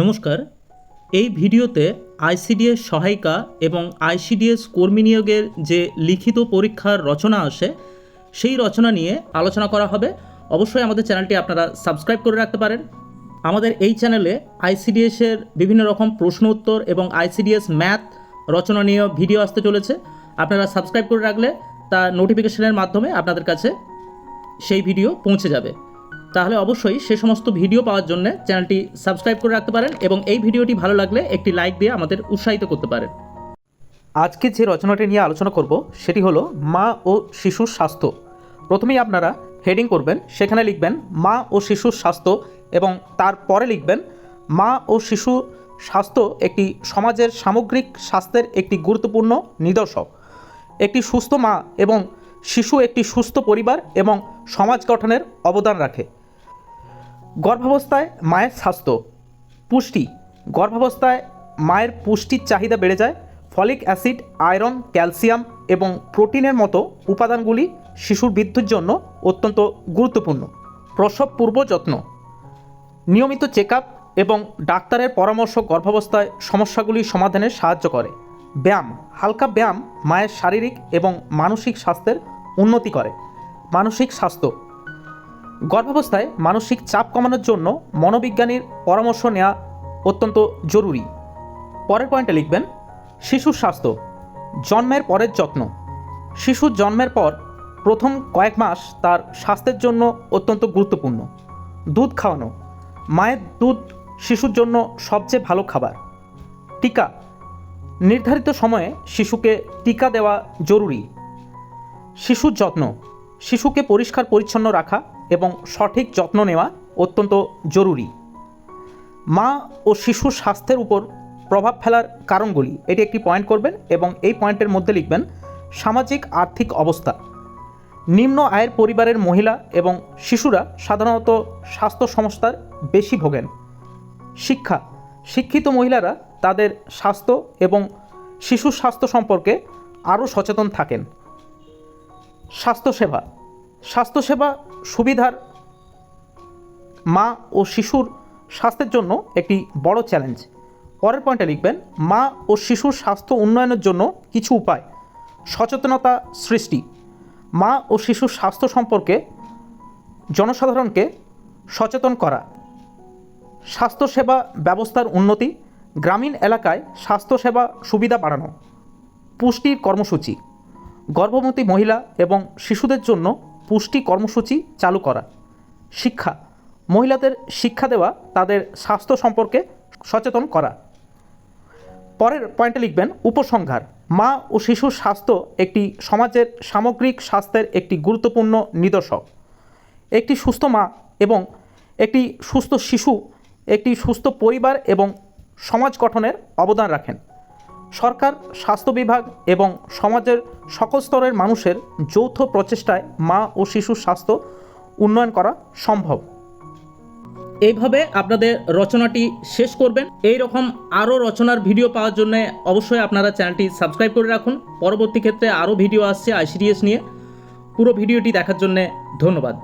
নমস্কার। এই ভিডিওতে আইসিডিএস সহায়িকা এবং আইসিডিএস কর্মী নিয়োগের যে লিখিত পরীক্ষার রচনা আসে, সেই রচনা নিয়ে আলোচনা করা হবে। অবশ্যই আমাদের চ্যানেলটি আপনারা সাবস্ক্রাইব করে রাখতে পারেন। আমাদের এই চ্যানেলে আইসিডিএসের বিভিন্ন রকম প্রশ্ন উত্তর এবং আইসিডিএস ম্যাথ রচনা নিয়ে ভিডিও আসতে চলেছে। আপনারা সাবস্ক্রাইব করে রাখলে তা নোটিফিকেশনের মাধ্যমে আপনাদের কাছে সেই ভিডিও পৌঁছে যাবে। তাহলে অবশ্যই সে সমস্ত ভিডিও পাওয়ার জন্য চ্যানেলটি সাবস্ক্রাইব করে রাখতে পারেন এবং এই ভিডিওটি ভালো লাগলে একটি লাইক দিয়ে আমাদের উৎসাহিত করতে পারেন। আজকে যে রচনাটি নিয়ে আলোচনা করব সেটি হলো মা ও শিশুর স্বাস্থ্য। প্রথমেই আপনারা হেডিং করবেন, সেখানে লিখবেন মা ও শিশুর স্বাস্থ্য এবং তারপরে লিখবেন মা ও শিশু স্বাস্থ্য একটি সমাজের সামগ্রিক স্বাস্থ্যের একটি গুরুত্বপূর্ণ নিদর্শক একটি সুস্থ মা এবং শিশু একটি সুস্থ পরিবার এবং সমাজ গঠনের অবদান রাখে। গর্ভাবস্থায় মায়ের স্বাস্থ্য। পুষ্টি। গর্ভাবস্থায় মায়ের পুষ্টির চাহিদা বেড়ে যায়। ফলিক অ্যাসিড, আয়রন, ক্যালসিয়াম এবং প্রোটিনের মতো উপাদানগুলি শিশুর বৃদ্ধির জন্য অত্যন্ত গুরুত্বপূর্ণ। প্রসব পূর্ব যত্ন। নিয়মিত চেক এবং ডাক্তারের পরামর্শ গর্ভাবস্থায় সমস্যাগুলি সমাধানে সাহায্য করে। ব্যায়াম। হালকা ব্যায়াম মায়ের শারীরিক এবং মানসিক স্বাস্থ্যের উন্নতি করে। মানসিক স্বাস্থ্য। গর্ভাবস্থায় মানসিক চাপ কমানোর জন্য মনোবিজ্ঞানীর পরামর্শ নেওয়া অত্যন্ত জরুরি। পরের পয়েন্টে লিখবেন, শিশুর স্বাস্থ্য, জন্মের পরের যত্ন। শিশুর জন্মের পর প্রথম কয়েক মাস তার স্বাস্থ্যের জন্য অত্যন্ত গুরুত্বপূর্ণ। দুধ খাওয়ানো, মায়ের দুধ শিশুর জন্য সবচেয়ে ভালো খাবার। টিকা, নির্ধারিত সময়ে শিশুকে টিকা দেওয়া জরুরি। শিশুর যত্ন, শিশুকে পরিষ্কার পরিচ্ছন্ন রাখা এবং সঠিক যত্ন নেওয়া অত্যন্ত জরুরি। মা ও শিশুর স্বাস্থ্যের উপর প্রভাব ফেলার কারণগুলি, এটি একটি পয়েন্ট করবেন এবং এই পয়েন্টের মধ্যে লিখবেন, সামাজিক আর্থিক অবস্থা। নিম্ন আয়ের পরিবারের মহিলা এবং শিশুরা সাধারণত স্বাস্থ্য সমস্যার বেশি ভোগেন। শিক্ষা, শিক্ষিত মহিলারা তাদের স্বাস্থ্য এবং শিশুর স্বাস্থ্য সম্পর্কে আরও সচেতন থাকেন। স্বাস্থ্যসেবা স্বাস্থ্যসেবা সুবিধার মা ও শিশুর স্বাস্থ্যের জন্য একটি বড় চ্যালেঞ্জ পরের পয়েন্টে লিখবেন, মা ও শিশুর স্বাস্থ্য উন্নয়নের জন্য কিছু উপায়। সচেতনতা সৃষ্টি। মা ও শিশুর স্বাস্থ্য সম্পর্কে জনসাধারণকে সচেতন করা। স্বাস্থ্যসেবা ব্যবস্থার উন্নতি। গ্রামীণ এলাকায় স্বাস্থ্যসেবা সুবিধা বাড়ানো। পুষ্টির কর্মসূচি। গর্ভবতী মহিলা এবং শিশুদের জন্য পুষ্টি কর্মসূচি চালু করা। শিক্ষা। মহিলাদের শিক্ষা দেওয়া, তাদের স্বাস্থ্য সম্পর্কে সচেতন করা। পরের পয়েন্টে লিখবেন, উপসংহার। মা ও শিশুর স্বাস্থ্য একটি সমাজের সামগ্রিক স্বাস্থ্যের একটি গুরুত্বপূর্ণ নিদর্শক। একটি সুস্থ মা এবং একটি সুস্থ শিশু, একটি সুস্থ পরিবার এবং সমাজ গঠনের অবদান রাখেন। সরকার, স্বাস্থ্য বিভাগ এবং সমাজের সকল স্তরের মানুষের যৌথ প্রচেষ্টায় মা ও শিশুর স্বাস্থ্য উন্নয়ন করা সম্ভব। এইভাবে আপনাদের রচনাটি শেষ করবেন। এই রকম আরও রচনার ভিডিও পাওয়ার জন্য অবশ্যই আপনারা চ্যানেলটি সাবস্ক্রাইব করে রাখুন। পরবর্তী ক্ষেত্রে আরও ভিডিও আসছে আইসিডিএস নিয়ে। পুরো ভিডিওটি দেখার জন্য ধন্যবাদ।